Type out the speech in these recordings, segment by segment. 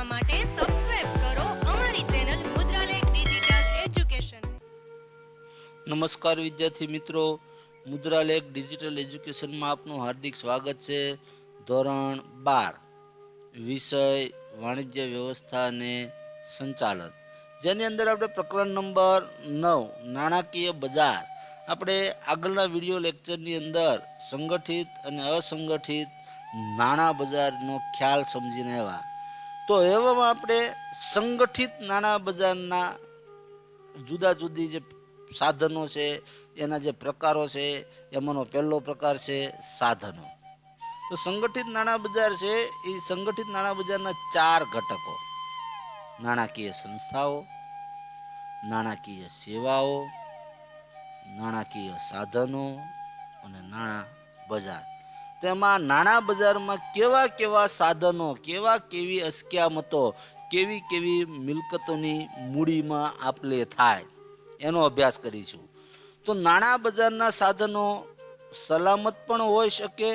જોવા માટે સબસ્ક્રાઇબ કરો અમારી ચેનલ મુદ્રાલેખ ડિજિટલ એજ્યુકેશન નમસ્કાર વિદ્યાર્થી મિત્રો. મુદ્રાલેખ ડિજિટલ એજ્યુકેશનમાં આપનું હાર્દિક સ્વાગત છે. ધોરણ બાર, વિષય વાણિજ્ય વ્યવસ્થા અને સંચાલન. જેની અંદર આપણે પ્રકરણ નંબર નવ, નાણાકીય બજાર. આપણે આગળના વીડિયો લેક્ચરની અંદર સંગઠિત અને અસંગઠિત નાણાં બજારનો ખ્યાલ સમજીને આવ્યા. તો એવામાં આપણે સંગઠિત નાણાં બજારના જુદા જુદી જે સાધનો છે, એના જે પ્રકારો છે, એમાંનો પહેલો પ્રકાર છે સાધનો. તો સંગઠિત નાણાં બજાર છે, એ સંગઠિત નાણાં બજારના ચાર ઘટકો. નાણાકીય સંસ્થાઓ, નાણાકીય સેવાઓ, નાણાકીય સાધનો અને નાણાં બજાર. તેમાં નાણાં બજારમાં કેવા કેવા સાધનો, કેવા કેવી અસ્ક્યામતો, કેવી કેવી મિલકતોની મૂડીમાં આપલે થાય, એનો અભ્યાસ કરીશું. તો નાણાં બજારના સાધનો સલામત પણ હોઈ શકે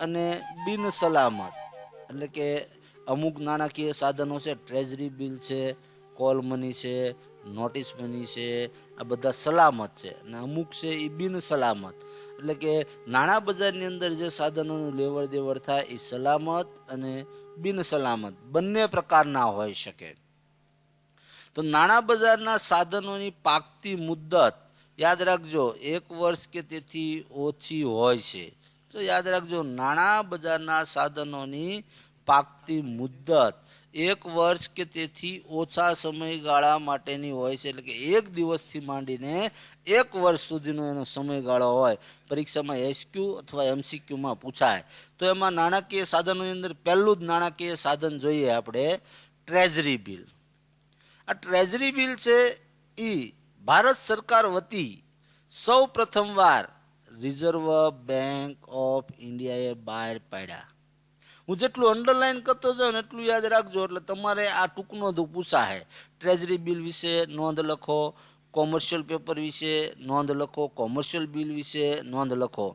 અને બિન સલામત. એટલે કે અમુક નાણાકીય સાધનો છે, ટ્રેઝરી બિલ છે, કોલ મની છે, નોટિસ મની છે, આ બધા સલામત છે અને અમુક છે એ બિન સલામત. એટલે કે નાણાં બજારની અંદર જે સાધનોનું લેવડ દેવડ થાય એ સલામત અને બિન સલામત બંને પ્રકારના હોઈ શકે. તો નાણાં બજારના સાધનોની પાકતી મુદ્દત યાદ રાખજો, એક વર્ષ કે તેથી ઓછી હોય છે. તો યાદ રાખજો, નાણાં બજારના સાધનોની પાકતી મુદ્દત એક વર્ષ કે તેથી ઓછા સમયગાળા માટેની હોય છે. એટલે કે એક દિવસથી માંડીને એક વર્ષ સુધીનો એનો સમયગાળો હોય. પરીક્ષામાં એસક્યુ અથવા એમસીક્યુમાં પૂછાય. તો એમાં નાણાકીય સાધનોની અંદર પહેલું જ નાણાકીય સાધન જોઈએ આપણે ટ્રેઝરી બિલ આ ટ્રેઝરી બિલ છે એ ભારત સરકાર વતી સૌ પ્રથમવાર રિઝર્વ બેંક ઓફ ઇન્ડિયાએ બહાર પાડ્યા. હું જેટલું અંડરલાઇન કરતો જાઉં એટલું યાદ રાખજો, એટલે તમારે આ ટૂંકનો તો પૂછાશે ટ્રેઝરી બિલ વિશે નોંધ લખો કોમર્શિયલ પેપર વિશે નોંધ લખો કોમર્શિયલ બિલ વિશે નોંધ લખો.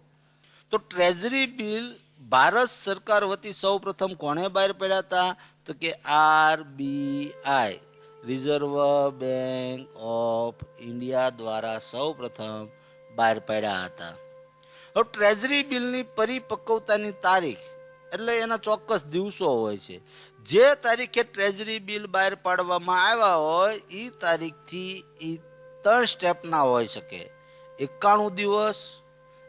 તો ટ્રેઝરી બિલ ભારત સરકાર વતી સૌ પ્રથમ કોણે બહાર પાડ્યા હતા? તો કે RBI reserve bank of India દ્વારા સૌ પ્રથમ બહાર પાડ્યા હતા. હવે ટ્રેઝરી બિલની પરિપક્વતાની તારીખ એટલે એના ચોક્કસ દિવસો હોય છે. જે તારીખે ટ્રેઝરી બિલ બહાર પાડવામાં આવ્યા હોય એ તારીખથી એ ત્રણ સ્ટેપના હોઈ શકે. એકાણું દિવસ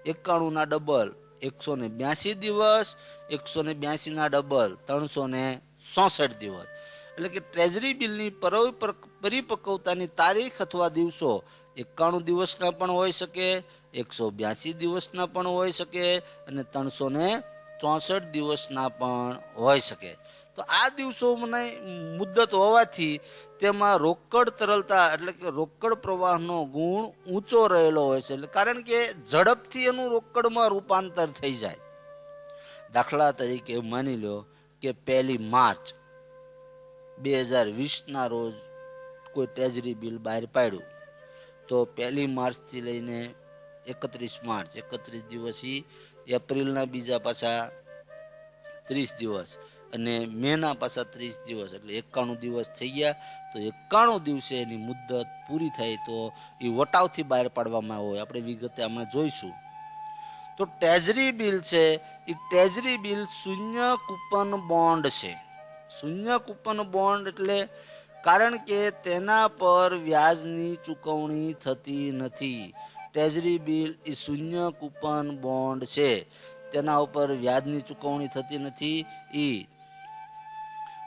એકાણુંના ડબલ એકસો ને બ્યાસી દિવસ, એકસો ને બ્યાસીના ડબલ ત્રણસો ને ચોસઠ દિવસ. એટલે કે ટ્રેઝરી બિલની પરિપક્વતાની તારીખ અથવા દિવસો એકાણું દિવસના પણ હોઈ શકે, એકસો બ્યાસી દિવસના પણ હોઈ શકે, અને ત્રણસો ને ચોસઠ દિવસના પણ હોઈ શકે. તો આ દિવસો મને મુદ્દત હોવાથી તેમાં રોકડ તરલતા એટલે કે રોકડ પ્રવાહનો ગુણ ઊંચો રહેલો હોય છે. એટલે કારણ કે ઝડપથી એનું રોકડમાં રૂપાંતર થઈ જાય. દાખલા તરીકે માની લો કે પહેલી માર્ચ બે હજાર વીસના રોજ કોઈ ટ્રેઝરી બિલ બહાર પાડ્યું. તો પહેલી માર્ચથી લઈને એકત્રીસ માર્ચ, એકત્રીસ દિવસ એપ્રિલના બીજા પાછા ત્રીસ દિવસ અને મેના પાછા ત્રીસ દિવસ, એટલે એકાણું દિવસ થઈ ગયા. તો એકાણું દિવસે એની મુદ્દત પૂરી થઈ તો એ વટાવથી બહાર પાડવામાં આવે. આપણે વિગતે હમણાં જોઈશું. તો ટ્રેઝરી બિલ છે, એ ટ્રેઝરી બિલ શૂન્ય કૂપન બોન્ડ છે. શૂન્ય કૂપન બોન્ડ એટલે કારણ કે તેના પર વ્યાજની ચૂકવણી થતી નથી. ટ્રેઝરી બિલ એ શૂન્ય કૂપન બોન્ડ છે. તેના ઉપર વ્યાજની ચૂકવણી થતી નથી. એ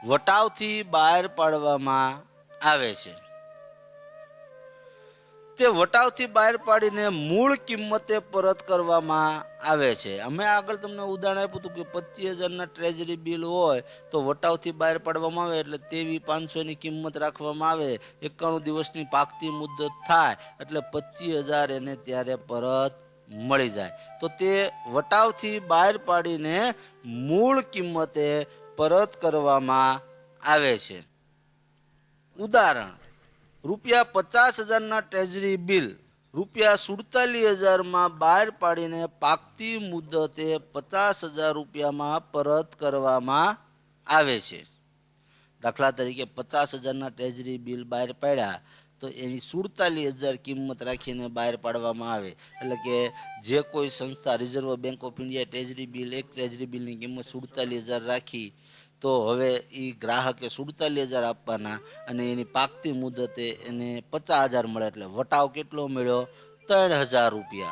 વટાવથી બહાર પાડવામાં આવે છે. તે વટાવથી બહાર પાડીને મૂળ કિંમતે પરત કરવામાં આવે છે. અમે આગળ તમને ઉદાહરણ આપ્યું હતું કે પચીસ હજારના ટ્રેઝરી બિલ હોય તો વટાવથી બહાર પાડવામાં આવે એટલે તેવી પાંચસોની કિંમત રાખવામાં આવે. એકાણું દિવસની પાકતી મુદત થાય એટલે પચીસ હજાર એને ત્યારે પરત મળી જાય. તો તે વટાવથી બહાર પાડીને મૂળ કિંમતે પરત કરવામાં આવે છે. ઉદાહરણ. રૂપિયા પચાસ હજારના ટ્રેઝરી બિલ રૂપિયા સુડતાલીસ હજારમાં બહાર પાડીને પાકતી મુદતે પચાસ હજાર રૂપિયામાં પરત કરવામાં આવે છે. દાખલા તરીકે પચાસ હજારના ટ્રેઝરી બિલ બહાર પાડ્યા તો એની સુડતાલીસ હજાર કિંમત રાખીને બહાર પાડવામાં આવે. એટલે કે જે કોઈ સંસ્થા reserve bank of India treasury bill એક ટ્રેઝરી બિલની કિંમત સુડતાલીસ હજાર રાખી તો હવે એ ગ્રાહકે સુડતાલીસ હજાર આપવાના અને એની પાકતી મુદતે એને પચાસ હજાર મળે એટલે વટાવ કેટલો મળ્યો? ત્રણ હજાર રૂપિયા.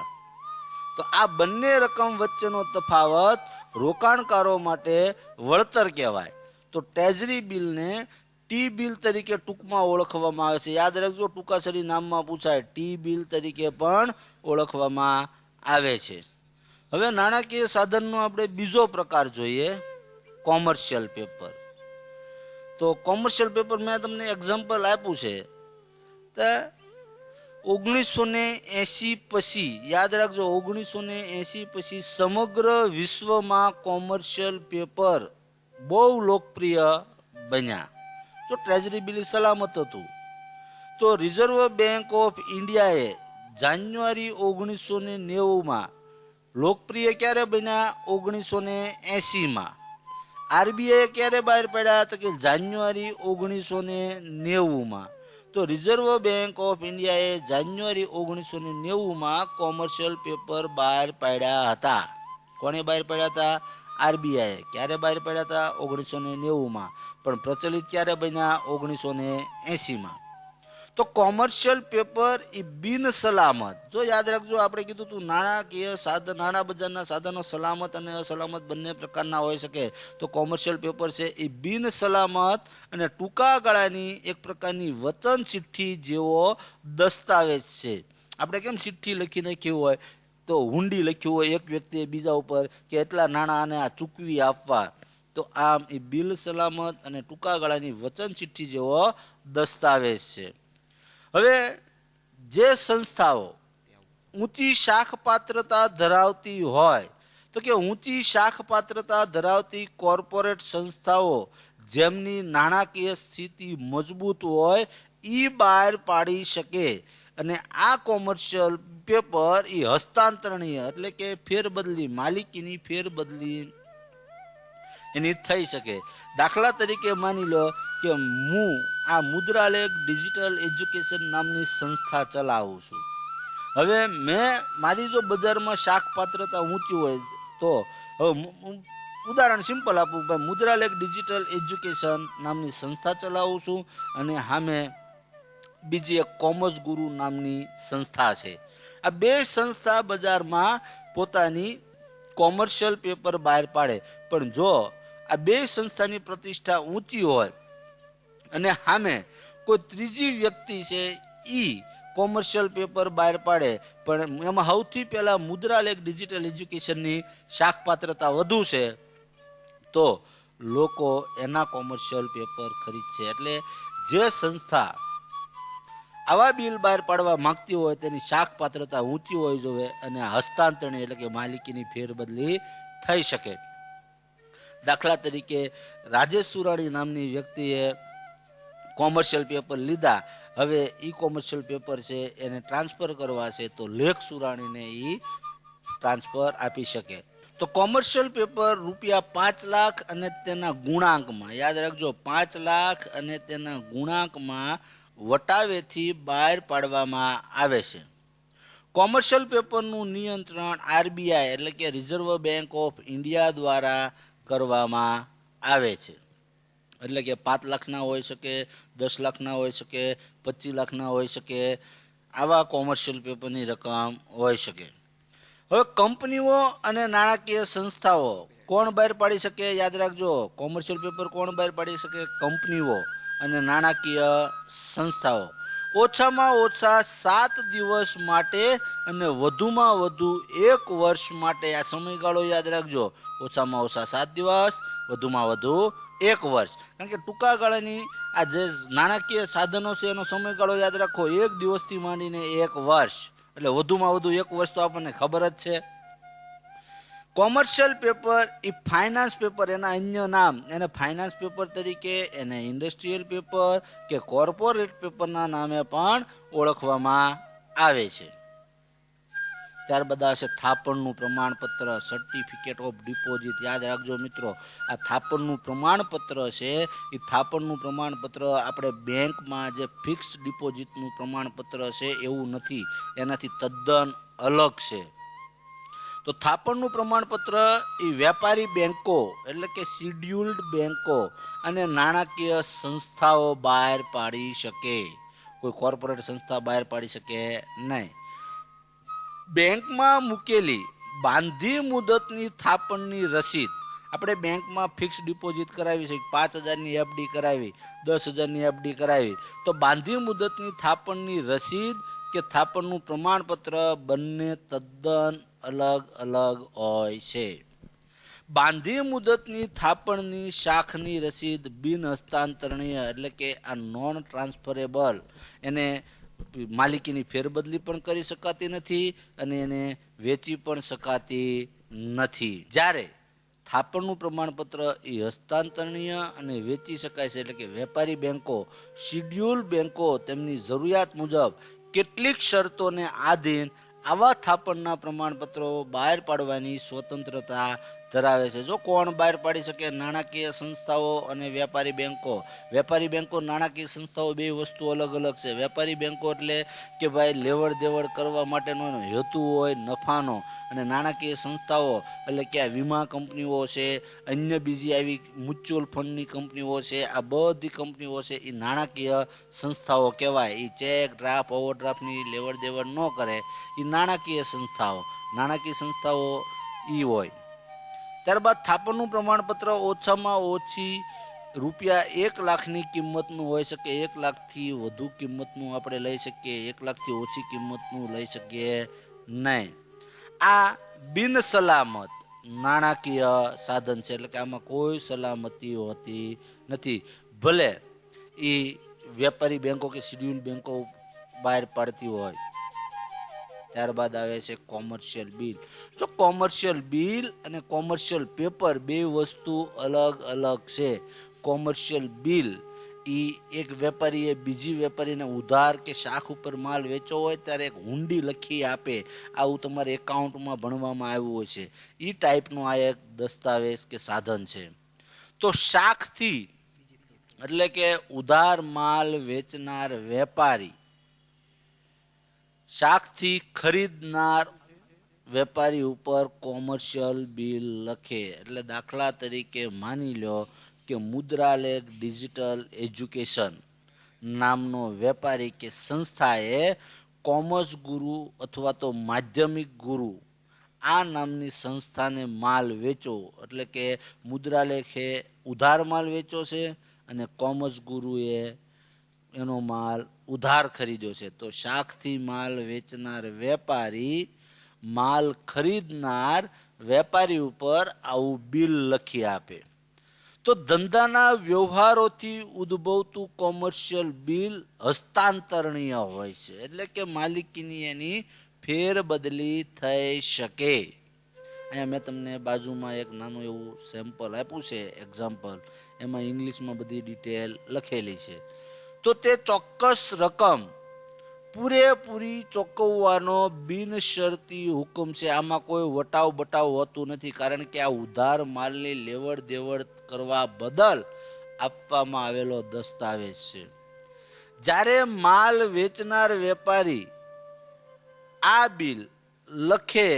તો આ બંને રકમ વચ્ચેનો તફાવત રોકાણકારો માટે વળતર કહેવાય. તો ટ્રેઝરી બિલને ટી બિલ તરીકે ટૂંકમાં ઓળખવામાં આવે છે. યાદ રાખજો, ટૂંકાસરી નામમાં પૂછાય. ટી બિલ તરીકે પણ ઓળખવામાં આવે છે. હવે નાણાકીય સાધનનો આપણે બીજો પ્રકાર જોઈએ. કોમર્શિયલ પેપર તો કોમર્શિયલ પેપર મેં તમને એક્ઝામ્પલ આપ્યું છે તો ઓગણીસો ને એંસી પછી, યાદ રાખજો ઓગણીસો ને એંસી પછી સમગ્ર વિશ્વમાં કોમર્શિયલ પેપર બહુ લોકપ્રિય બન્યા. તો ટ્રેઝરી બિલ સલામત હતું. તો રિઝર્વ બેંક ઓફ ઇન્ડિયાએ જાન્યુઆરી ઓગણીસો ને નેવુંમાં લોકપ્રિય ક્યારે બન્યા? ઓગણીસો ને એંસીમાં આરબીઆઈ ક્યારે બહાર પાડ્યા તો કે જાન્યુઆરી ઓગણીસો ને નેવુંમાં? તો રિઝર્વ બેંક ઓફ ઇન્ડિયાએ જાન્યુઆરી ઓગણીસો ને નેવુંમાં કોમર્શિયલ પેપર બહાર પાડ્યા હતા. કોણે બહાર પાડ્યા હતા? આરબીઆઈએ. ક્યારે બહાર પાડ્યા હતા? ઓગણીસો ને નેવુંમાં. પણ પ્રચલિત ક્યારે બન્યા? ઓગણીસો ને એંસીમાં તો કોમર્શિયલ પેપર એ બિન સલામત. જો યાદ રાખજો, આપણે કીધું તું નાણાકીય સાધન નાણાં બજારના સાધનો સલામત અને અસલામત બંને પ્રકારના હોઈ શકે. તો કોમર્શિયલ પેપર છે એ બિન સલામત અને ટૂંકા ગાળાની એક પ્રકારની વચન ચિઠ્ઠી જેવો દસ્તાવેજ છે. આપણે કેમ ચિઠ્ઠી લખી નાખ્યું હોય? તો હુંડી લખ્યું હોય એક વ્યક્તિએ બીજા ઉપર કે એટલા નાણાં અને આ ચૂકવી આપવા. તો આમ એ બિલ સલામત અને ટૂંકા ગાળાની વચન ચિઠ્ઠી જેવો દસ્તાવેજ છે. હવે જે સંસ્થાઓ ઊંચી શાખ પાત્રતા ધરાવતી હોય, તો કે ઊંચી શાખ પાત્રતા ધરાવતી કોર્પોરેટ સંસ્થાઓ જેમની નાણાકીય સ્થિતિ મજબૂત હોય એ બહાર પાડી શકે. અને આ કોમર્શિયલ પેપર એ હસ્તાંતરણીય, એટલે કે ફેરબદલી, માલિકીની ફેરબદલી એની થઈ શકે. દાખલા તરીકે માની લો કે હું આ મુદ્રાલેખ ડિજિટલ એજ્યુકેશન નામની સંસ્થા ચલાવું છું. હવે મેં મારી જો બજારમાં શાક પાત્રતા ઊંચી હોય તો, હવે ઉદાહરણ સિમ્પલ આપું, ભાઈ મુદ્રાલેખ ડિજિટલ એજ્યુકેશન નામની સંસ્થા ચલાવું છું અને સામે બીજી એક કોમર્સ ગુરુ નામની સંસ્થા છે. આ બે સંસ્થા બજારમાં પોતાની કોમર્શિયલ પેપર બહાર પાડે. પણ જો આ બે સંસ્થાની પ્રતિષ્ઠા ઊંચી હોય અને સામે કોઈ ત્રીજી વ્યક્તિ છે એ કોમર્શિયલ પેપર બહાર પાડે, પણ એમાં સૌથી પહેલાં મુદ્રાલેખ ડિજિટલ એજ્યુકેશનની શાખપાત્રતા વધુ છે, તો લોકો એના કોમર્શિયલ પેપર ખરીદશે. એટલે જે સંસ્થા આવા બિલ બહાર પાડવા માંગતી હોય તેની શાખ પાત્રતા ઊંચી હોવી જોઈએ અને હસ્તાંતરણી એટલે કે માલિકીની ફેરબદલી થઈ શકે. દાખલા તરીકે રાજેશ સુરાણી નામની વ્યક્તિએ કોમર્શિયલ પેપર લીધા. હવે ઈ કોમર્શિયલ પેપર છે, એને ટ્રાન્સફર કરવા છે, તો લેખ સુરાણીને એ ટ્રાન્સફર આપી શકે. તો કોમર્શિયલ પેપર રૂપિયા પાંચ લાખ અને તેના ગુણાંકમાં, યાદ રાખજો, પાંચ લાખ અને તેના ગુણાંકમાં વટાવેથી બહાર પાડવામાં આવે છે. કોમર્શિયલ પેપરનું નિયંત્રણ આરબીઆઈ એટલે કે રિઝર્વ બેંક ઓફ ઇન્ડિયા દ્વારા કરવામાં આવે છે. એટલે કે પાંચ લાખના હોઈ શકે, દસ લાખના હોઈ શકે, પચીસ લાખના હોઈ શકે, આવા કોમર્શિયલ પેપરની રકમ હોઈ શકે. હવે કંપનીઓ અને નાણાકીય સંસ્થાઓ કોણ બહાર પાડી શકે યાદ રાખજો. કોમર્શિયલ પેપર કોણ બહાર પાડી શકે? કંપનીઓ અને નાણાકીય સંસ્થાઓ. ઓછામાં ઓછા સાત દિવસ માટે અને વધુમાં વધુ એક વર્ષ માટે આ સમયગાળો યાદ રાખજો. ઓછામાં ઓછા સાત દિવસ, વધુમાં વધુ એક વર્ષ. કારણ કે ટૂંકા ગાળાની આ જે નાણાકીય સાધનો છે એનો સમયગાળો યાદ રાખો. એક દિવસથી માંડીને એક વર્ષ. એટલે વધુમાં વધુ એક વર્ષ તો આપણને ખબર જ છે. કોમર્શિયલ પેપર એ ફાઇનાન્સ પેપર એના અન્ય નામ, એને ફાઇનાન્સ પેપર તરીકે, એને ઇન્ડસ્ટ્રીયલ પેપર કે કોર્પોરેટ પેપરના નામે પણ ઓળખવામાં આવે છે. ત્યારબાદ આવશે થાપણનું પ્રમાણપત્ર સર્ટિફિકેટ ઓફ ડિપોઝિટ યાદ રાખજો મિત્રો, આ થાપણનું પ્રમાણપત્ર છે, એ થાપણનું પ્રમાણપત્ર આપણે બેંકમાં જે ફિક્સ ડિપોઝિટનું પ્રમાણપત્ર છે, એવું નથી. એનાથી તદ્દન અલગ છે. તો થાપણનું પ્રમાણપત્ર એ વેપારી બેન્કો એટલે કે શિડ્યુલ્ડ બેન્કો અને નાણાકીય સંસ્થાઓ બહાર પાડી શકે. કોઈ કોર્પોરેટ સંસ્થા બહાર પાડી શકે નહીં. બેંકમાં મૂકેલી બાંધી મુદતની થાપણની રસીદ આપણે બેંકમાં ફિક્સ ડિપોઝિટ કરાવી છે, પાંચ હજારની એફડી કરાવી, દસ હજારની એફડી કરાવી. તો બાંધી મુદતની થાપણની રસીદ કે થાપણનું પ્રમાણપત્ર બંને તદ્દન અલગ અલગ હોય છે. બાંધી મુદતની થાપણની શાખની રસીદ બિન હસ્તાંતરણીય એટલે કે આ નોન ટ્રાન્સફરેબલ એને માલિકીની ફેરબદલી પણ કરી શકાતી નથી અને એને વેચી પણ શકાતી નથી. જ્યારે થાપણનું પ્રમાણપત્ર એ હસ્તાંતરણીય અને વેચી શકાય છે એટલે કે વેપારી બેંકો, શિડ્યુલ બેંકો તેમની જરૂરિયાત મુજબ કેટલીક શરતોને આધીન આવા થાપણના પ્રમાણપત્રો બહાર પાડવાની સ્વતંત્રતા ધરાવે છે. જો કોણ બહાર પાડી શકે નાણાકીય સંસ્થાઓ અને વેપારી બેન્કો વેપારી બેન્કો નાણાકીય સંસ્થાઓ બે વસ્તુ અલગ અલગ છે. વેપારી બેન્કો એટલે કે ભાઈ લેવડ દેવડ કરવા માટેનો હેતુ હોય નફાનો અને નાણાકીય સંસ્થાઓ એટલે કે આ વીમા કંપનીઓ છે, અન્ય બીજી આવી મ્યુચ્યુઅલ ફંડની કંપનીઓ છે, આ બધી કંપનીઓ છે એ નાણાકીય સંસ્થાઓ કહેવાય. એ ચેક, ડ્રાફ્ટ, ઓવરડ્રાફ્ટની લેવડ દેવડ ન કરે. એ નાણાકીય સંસ્થાઓ. નાણાકીય સંસ્થાઓ એ હોય. ત્યારબાદ થાપણનું પ્રમાણપત્ર ઓછામાં ઓછી રૂપિયા એક લાખની કિંમતનું હોઈ શકે, એક લાખથી વધુ કિંમતનું આપણે લઈ શકીએ, એક લાખથી ઓછી કિંમતનું લઈ શકીએ નહીં. આ બિન સલામત નાણાકીય સાધન છે, એટલે કે આમાં કોઈ સલામતી હોતી નથી. ભલે એ વેપારી બેંકો કે શિડ્યુલ બેંકો બહાર પાડતી હોય ત્યારબાદ આવે છે કોમર્શિયલ બિલ. જો કોમર્શિયલ બિલ અને કોમર્શિયલ પેપર બે વસ્તુ અલગ અલગ છે. કોમર્શિયલ બિલ એ એક વેપારીએ બીજી વેપારીને ઉધાર કે શાખ ઉપર માલ વેચવો હોય ત્યારે એક હુંડી લખી આપે. આવું તમારે એકાઉન્ટમાં ભણવામાં આવ્યું હોય છે. એ ટાઈપનું આ એક દસ્તાવેજ કે સાધન છે. તો શાખથી એટલે કે ઉધાર માલ વેચનાર વેપારી શાકથી ખરીદનાર વેપારી ઉપર કોમર્શિયલ બિલ લખે. એટલે દાખલા તરીકે માની લો કે મુદ્રાલેખ ડિજિટલ એજ્યુકેશન નામનો વેપારી કે સંસ્થાએ કોમર્સ ગુરુ અથવા તો માધ્યમિક ગુરુ આ નામની સંસ્થાને માલ વેચો. એટલે કે મુદ્રાલેખે ઉધાર માલ વેચો છે અને કોમર્સ ગુરુએ એનો માલ ઉધાર ખરીદ્યો છે. તો શાકથી માલ વેચનાર વેપારી માલ ખરીદનાર વેપારી ઉપર આવું બિલ લખી આપે. તો ધંધાના વ્યવહારોથી ઉદ્ભવતું કોમર્શિયલ બિલ હસ્તાંતરણીય હોય છે. એટલે કે માલિકીની એની ફેરબદલી થઈ શકે. અહીંયા મેં તમને બાજુમાં એક નાનું એવું સેમ્પલ આપ્યું છે એક્ઝામ્પલ એમાં ઇંગ્લિશમાં બધી ડિટેલ લખેલી છે. તો તે ચોક્કસ રકમ પૂરેપૂરી ચૂકવવાનો બિનશરતી હુકમ છે. આમાં કોઈ વટાવ બટાવ હોતું નથી, કારણ કે આ ઉધાર માલની લેવડ દેવડ કરવા બદલ આપવામાં આવેલો દસ્તાવેજ છે. જ્યારે માલ વેચનાર વેપારી આ બિલ લખે,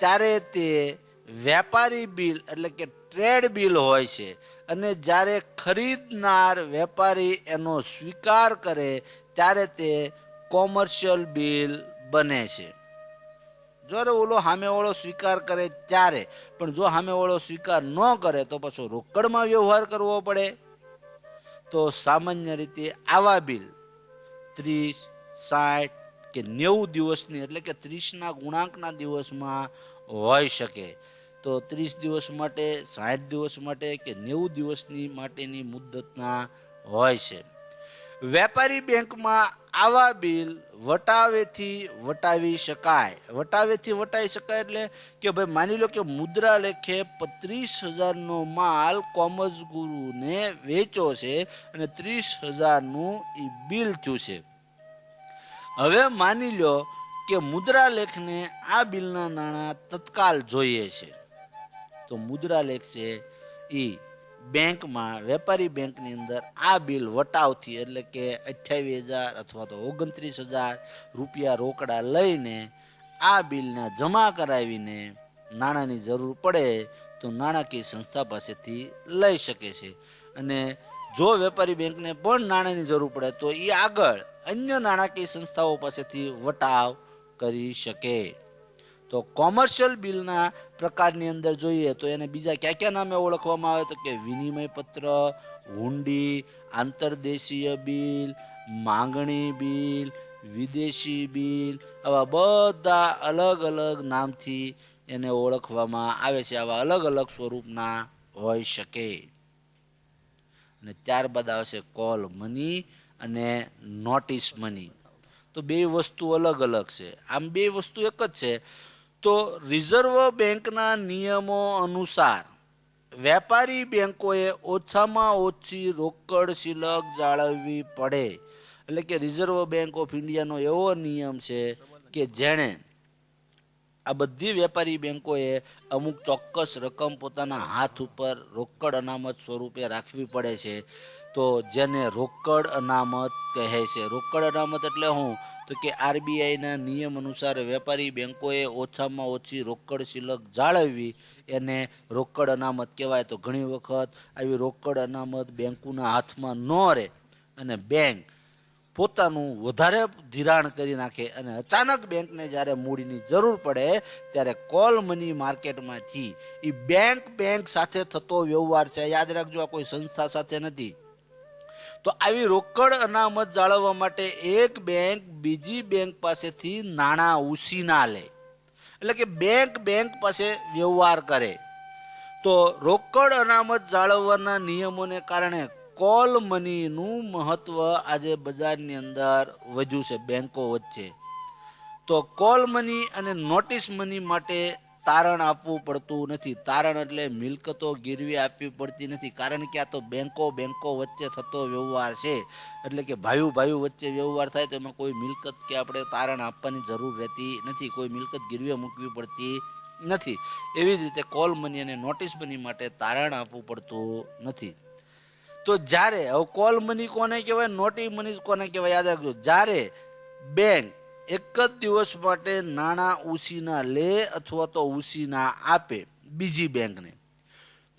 ત્યારે તે વેપારી બિલ એટલે કે ટ્રેડ બિલ હોય છે અને જ્યારે ખરીદનાર વેપારી એનો સ્વીકાર કરે ત્યારે તે કોમર્શિયલ બિલ બને છે. જ્યારે ઓલો સામેવાળો સ્વીકાર કરે ત્યારે, પણ જો સામેવાળો સ્વીકાર ન કરે તો પછી રોકડમાં વ્યવહાર કરવો પડે. તો સામાન્ય રીતે આવા બિલ ત્રીસ, સાઠ કે નેવું દિવસની એટલે કે ત્રીસના ગુણાંકના દિવસમાં હોઈ શકે. તો ત્રીસ દિવસ માટે, સાઠ દિવસ માટે કે નેવું દિવસની માટેની મુદ્દતના હોય છે. વેપારી બેંકમાં આવા બિલ વટાવેથી વટાવી શકાય. વટાવેથી વટાવી શકાય એટલે કે ભાઈ માની લો કે મુદ્રા લેખે પત્રીસ હજારનો માલ કોમર્સ ગુરુને વેચો છે અને ત્રીસ હજારનું એ બિલ થયું છે. હવે માની લો કે મુદ્રા લેખને આ બિલના નાણાં તત્કાલ જોઈએ છે. તો મુદ્રા લેખ છે એ બેંકમાં, વેપારી બેંકની અંદર આ બિલ વટાવથી એટલે કે અઠ્યાવીસ હજાર અથવા તો ઓગણત્રીસ હજાર રૂપિયા રોકડા લઈને આ બિલને જમા કરાવીને નાણાંની જરૂર પડે તો નાણાકીય સંસ્થા પાસેથી લઈ શકે છે. અને જો વેપારી બેંકને પણ નાણાંની જરૂર પડે તો એ આગળ અન્ય નાણાકીય સંસ્થાઓ પાસેથી વટાવ કરી શકે. તો કોમર્શિયલ બિલના પ્રકારની અંદર જોઈએ તો એને બીજા ક્યાં ક્યાં નામે ઓળખવામાં આવે તો કે વિનિમય પત્ર હુંડી, આંતરદેશીય બિલ, માંગણી બિલ, વિદેશી બિલ, આવા બધા અલગ અલગ નામથી એને ઓળખવામાં આવે છે. આવા અલગ અલગ સ્વરૂપના હોઈ શકે. અને ત્યારબાદ આવશે કોલ મની અને નોટિસ મની. તો બે વસ્તુ અલગ અલગ છે. આમ બે વસ્તુ એક જ છે. તો રિઝર્વ બેંકના નિયમો અનુસાર વેપારી બેંકોએ ઓછામાં ઓછી રોકડ શિલક જાળવવી પડે. એટલે કે રિઝર્વ બેંક ઓફ ઇન્ડિયાનો એવો નિયમ છે કે જેણે આ બધી વેપારી બેંકોએ અમુક ચોક્કસ રકમ પોતાના હાથ ઉપર રોકડ અનામત સ્વરૂપે રાખવી પડે છે. તો જેને રોકડ અનામત કહે છે. રોકડ અનામત એટલે શું તો કે આરબીઆઈના નિયમ અનુસાર વેપારી બેંકોએ ઓછામાં ઓછી રોકડ શિલક જાળવવી. એને રોકડ અનામત કહેવાય. તો ઘણી વખત આવી રોકડ અનામત બેંકોના હાથમાં ન રહે અને બેંક પોતાનું વધારે ધિરાણ કરી નાખે અને અચાનક બેંકને જ્યારે મૂડીની જરૂર પડે ત્યારે કોલ મની માર્કેટમાંથી એ બેંક બેંક સાથે થતો વ્યવહાર છે. યાદ રાખજો, આ કોઈ સંસ્થા સાથે નથી. તો આવી રોકડ અનામત જાળવવા માટે એક બેંક બીજી બેંક પાસેથી નાણાં ઉછીના લે. એટલે કે બેંક બેંક પાસે વ્યવહાર કરે. તો રોકડ અનામત જાળવવાના નિયમોને કારણે કોલ મનીનું મહત્વ આજે બજારની અંદર વધ્યું છે, બેંકો વચ્ચે. તો કોલ મની અને નોટિસ મની માટે તારણ આપવું પડતું નથી. તારણ એટલે મિલકતો ગીરવી આપવી પડતી નથી. કારણ કે આ તો બેંકો બેંકો વચ્ચે થતો વ્યવહાર છે. એટલે કે ભાઈઓ ભાઈઓ વચ્ચે વ્યવહાર થાય તો એમાં કોઈ મિલકત કે આપણે તારણ આપવાની જરૂર રહેતી નથી. કોઈ મિલકત ગીરવે મૂકવી પડતી નથી. એવી જ રીતે કોલ મની અને નોટિસ મની માટે તારણ આપવું પડતું નથી. તો જ્યારે, હવે કોલ મની કોને કહેવાય? નોટી મની કોને કહેવાય? યાદ રાખજો. જ્યારે બેંક એક જ દિવસ માટે નાણાં ઉસીના લે અથવા તો ઉસીના આપે બીજી બેંકને.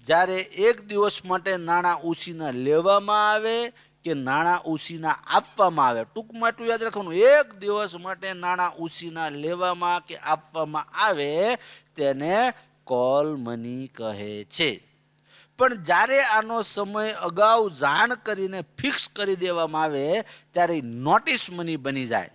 જ્યારે એક દિવસ માટે નાણાં ઉસીના લેવામાં આવે કે નાણાં ઉસીના આપવામાં આવે, ટૂંકમાં એટલું યાદ રાખવાનું, એક દિવસ માટે નાણાં ઉસીના લેવામાં કે આપવામાં આવે તેને કોલ મની કહે છે. પણ જ્યારે આનો સમય અગાઉ જાણ કરીને ફિક્સ કરી દેવામાં આવે, ત્યારે નોટિસ મની બની જાય.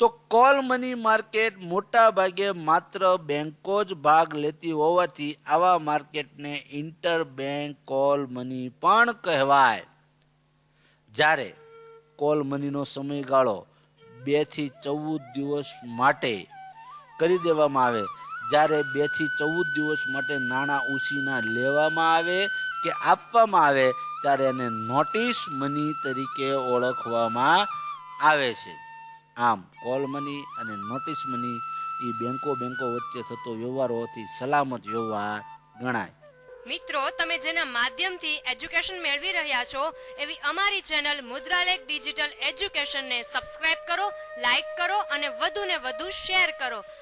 તો કોલ મની માર્કેટ મોટા ભાગે માત્ર બેંકો જ ભાગ લેતી હોવાથી આવા માર્કેટને ઇન્ટર બેંક કોલ મની પણ કહેવાય. જ્યારે કોલ મનીનો સમયગાળો બેથી ચૌદ દિવસ માટે કરી દેવામાં આવે, જ્યારે બેથી ચૌદ દિવસ માટે નાણાં ઉછીના લેવામાં આવે કે આપવામાં આવે, ત્યારે એને નોટિસ મની તરીકે ઓળખવામાં આવે છે. આમ કોલ મની અને નોટિસ મની એ બેંકો બેંકો વચ્ચે થતો વ્યવહાર હોવાથી સલામત વ્યવહાર ગણાય. મિત્રો, તમે જેના માધ્યમથી એજ્યુકેશન મેળવી રહ્યા છો, એવી અમારી ચેનલ મુદ્રાલેખ ડિજિટલ એજ્યુકેશનને સબસ્ક્રાઇબ કરો, લાઇક કરો અને વધુને વધુ શેર કરો.